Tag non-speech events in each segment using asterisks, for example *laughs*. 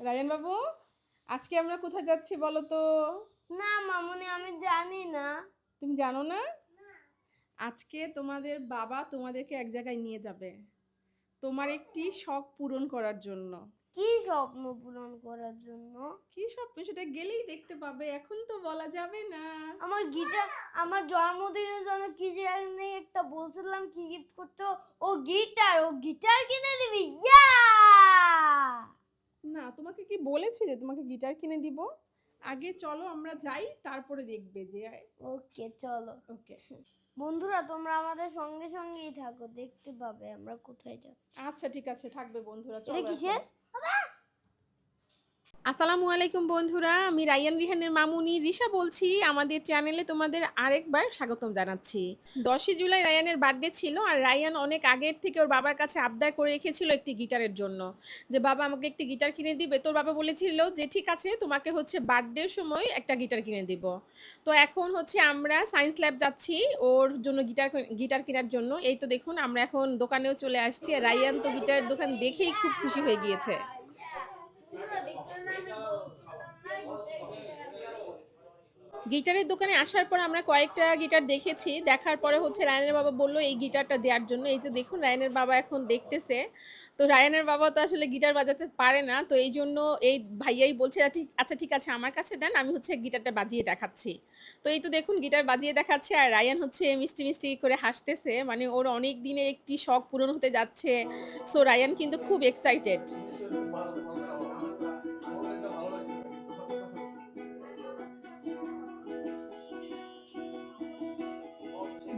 Ryan বাবু আজকে আমরা কোথায় যাচ্ছি বলো তো? না মামুনি আমি জানি না। তুমি জানো না? আজকে তোমাদের বাবা তোমাদেরকে এক জায়গায় নিয়ে যাবে। তোমার একটি শখ পূরণ করার জন্য। কি স্বপ্ন পূরণ করার জন্য? কি স্বপ্ন? সেটা গেলেই দেখতে পাবে। এখন তো বলা যাবে না। আমার গিটার আমার জন্মদিনের জন্য কি যে আমি একটা বলছিলাম কি গিফট করতে? ও গিটার ও গিটার কিনে দিবি? ইয়া না তোমাকে কি বলেছি যে তোমাকে গিটার কিনে দিব? আগে চলো আমরা যাই তারপরে দেখবে যে ওকে চলো। ওকে। বন্ধুরা তোমরা আমাদের সঙ্গে সঙ্গেই থাকো দেখতে পাবে আমরা কোথায় যাচ্ছি। আচ্ছা ঠিক আছে থাকবে বন্ধুরা চলো কিসের। আসসালামু আলাইকুম বন্ধুরা, আমি রায়ান রিহানের মামুনি রিশা বলছি। আমাদের চ্যানেলে তোমাদের আরেকবার স্বাগতম জানাচ্ছি। দশই জুলাই রায়ানের বার্থডে ছিল আর রায়ান অনেক আগের থেকে ওর বাবার কাছে আবদার করে রেখেছিল একটি গিটারের জন্য। যে, বাবা, আমাকে একটি গিটার কিনে দিবে? তোর বাবা বলেছিল যে, ঠিক আছে, তোমাকে হচ্ছে বার্থডের সময় একটা গিটার কিনে দিব। তো এখন হচ্ছে আমরা সায়েন্স ল্যাব যাচ্ছি ওর জন্য গিটার গিটার কেনার জন্য। এই তো দেখুন, আমরা এখন দোকানেও চলে আসছি। রায়ান তো গিটারের দোকান দেখেই খুব খুশি হয়ে গিয়েছে। গিটারের দোকানে আসার পর আমরা কয়েকটা গিটার দেখেছি। দেখার পরে হচ্ছে রায়নের বাবা বলল এই গিটারটা দেওয়ার জন্য। এই তো দেখুন রায়নের বাবা এখন দেখতেছে। তো রায়নের বাবা তো আসলে গিটার বাজাতে পারে না। তো এই জন্য এই ভাইয়াই বলছে "আচ্ছা, ঠিক আচ্ছা আছে আমার কাছে দেন আমি হচ্ছে গিটারটা বাজিয়ে দেখাচ্ছি। তো এই তো দেখুন গিটার বাজিয়ে দেখাচ্ছে আর রায়ান হচ্ছে মিষ্টি মিষ্টি করে হাসতেছে। মানে ওর অনেক দিনের একটি শখ পূরণ হতে যাচ্ছে। সো রায়ান কিন্তু খুব এক্সাইটেড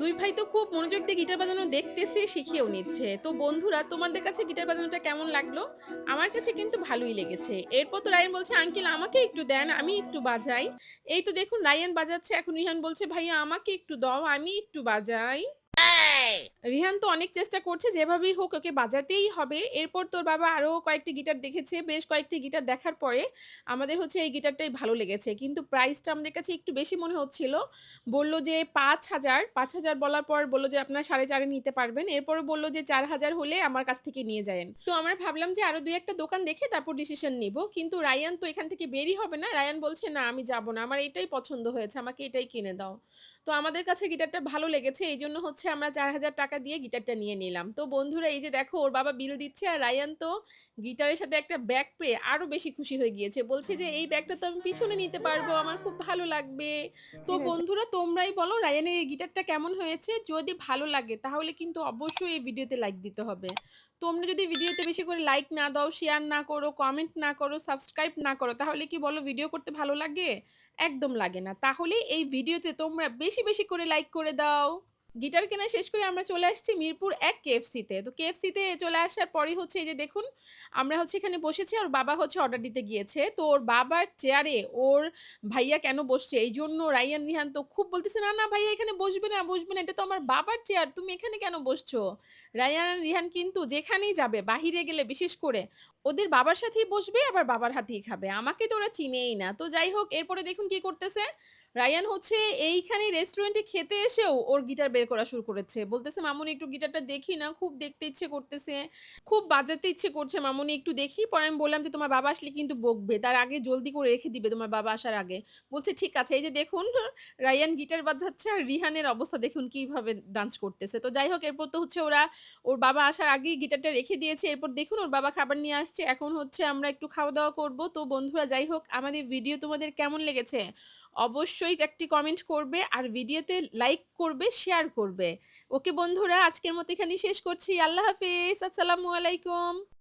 দুই ভাই তো খুব মনোযোগ দিয়ে গিটার বাজানো দেখতেছে শিখেও নিচ্ছে। তো বন্ধুরা, তোমাদের কাছে গিটার বাজানোটা কেমন লাগল? আমার কাছে কিন্তু ভালোই লেগেছে। এরপর তো রায়ন বলছে, আঙ্কেল, আমাকে একটু দেন, আমি একটু বাজাই। এই তো দেখুন, রায়ন বাজাচ্ছে। এখন রিহান বলছে, ভাইয়া, আমাকে একটু দাও, আমি একটু বাজাই। রিহান তো অনেক চেষ্টা করছে, যেভাবেই হোক ওকে বাজাতেই হবে। এরপর তোর বাবা আরও কয়েকটি গিটার দেখেছে, বেশ কয়েকটি গিটার দেখার পরে আমাদের হচ্ছে এই গিটারটাই ভালো লেগেছে। কিন্তু প্রাইসটা আমাদের কাছে একটু বেশি মনে হচ্ছিল। বলল যে পাঁচ হাজার পাঁচ হাজার বলার পর বলল যে আপনার সাড়ে চারে নিতে পারবেন। এরপরে বলল যে চার হাজার হলে আমার কাছ থেকে নিয়ে যায়েন। তো আমরা ভাবলাম যে আরও দুই একটা দোকান দেখে তারপর ডিসিশন নিব। কিন্তু রায়ান তো এখান থেকে বেরই হবে না। রায়ান বলছে, না, আমি যাব না। আমার এটাই পছন্দ হয়েছে। আমাকে এটাই কিনে দাও। তো আমাদের কাছে গিটারটা ভালো লেগেছে। এই জন্য হচ্ছে আমরা চার হাজার টাকা দিয়ে গিটারটা নিয়ে নিলাম। তো বন্ধুরা এই যে দেখো ওর বাবা বিল দিচ্ছে আর রায়ান তো গিটারের সাথে একটা ব্যাগ পেয়ে আরও বেশি খুশি হয়ে গিয়েছে। বলছে যে এই ব্যাগটা তো আমি পিছনে নিতে পারব আমার খুব ভালো লাগবে। তো বন্ধুরা তোমরাই বলো রায়ানের এই গিটারটা কেমন হয়েছে? যদি ভালো লাগে তাহলে কিন্তু অবশ্যই এই ভিডিওতে লাইক দিতে হবে। তোমরা যদি ভিডিওতে বেশি করে লাইক না দাও শেয়ার না করো কমেন্ট না করো সাবস্ক্রাইব না করো তাহলে কি বলো ভিডিও করতে ভালো লাগে? একদম লাগে না। তাহলে এই ভিডিওতে তোমরা বেশি বেশি করে লাইক করে দাও। গিটার কেনা শেষ করে আমরা চলে আসছি মিরপুর এক কেএফসিতে। তো কেএফসিতে চলে আসার পরেই হচ্ছে এই যে দেখুন, আমরা হচ্ছে এখানে বসেছি আর বাবা হচ্ছে অর্ডার দিতে গিয়েছে। তো ওর বাবার চেয়ারে ওর ভাইয়া কেন বসছে? এই জন্য রাইয়ান, রিহান তো খুব বলতেছে, না না, ভাইয়া এখানে বসবে না বসবে না, এটা তো আমার বাবার চেয়ার তুমি এখানে কেন বসছো? রাইয়ান আর রিহান কিন্তু যেখানেই যাবে, বাহিরে গেলে বিশেষ করে ওদের বাবার সাথেই বসবে, আবার বাবার হাতেই খাবে। আমাকে তো ওরা চিনেই না। তো যাই হোক, এরপরে দেখুন কি করতেছে। রায়ান হচ্ছে এইখানে রেস্টুরেন্টে খেতে এসেও ওর গিটার বের করা শুরু করেছে। বলতেছে, মামুনি, একটু গিটারটা দেখি না, খুব দেখতে ইচ্ছে করতেছে, খুব বাজাতে ইচ্ছে করছে, মামুনি একটু দেখি। পরে আমি বললাম যে, তোমার বাবা আসলে কিন্তু বকবে, তার আগে জলদি করে রেখে দিবে তোমার বাবা আসার আগে। বলছে, ঠিক আছে, এই যে দেখুন, *laughs* রায়ান গিটার বাজাচ্ছে আর রিহানের অবস্থা দেখুন কীভাবে ডান্স করতেছে। তো যাই হোক, এরপর তো হচ্ছে ওরা, ওর বাবা আসার আগেই গিটারটা রেখে দিয়েছে। এরপর দেখুন, ওর বাবা খাবার নিয়ে আসছে। এখন হচ্ছে আমরা একটু খাওয়া দাওয়া করব। তো বন্ধুরা, যাই হোক, আমাদের ভিডিও তোমাদের কেমন লেগেছে? অবশ্যই একটি কমেন্ট করবে আর ভিডিওতে লাইক করবে শেয়ার করবে। ওকে বন্ধুরা আজকের মতো এখানেই শেষ করছি। আল্লাহ হাফিজ। আসসালামু আলাইকুম।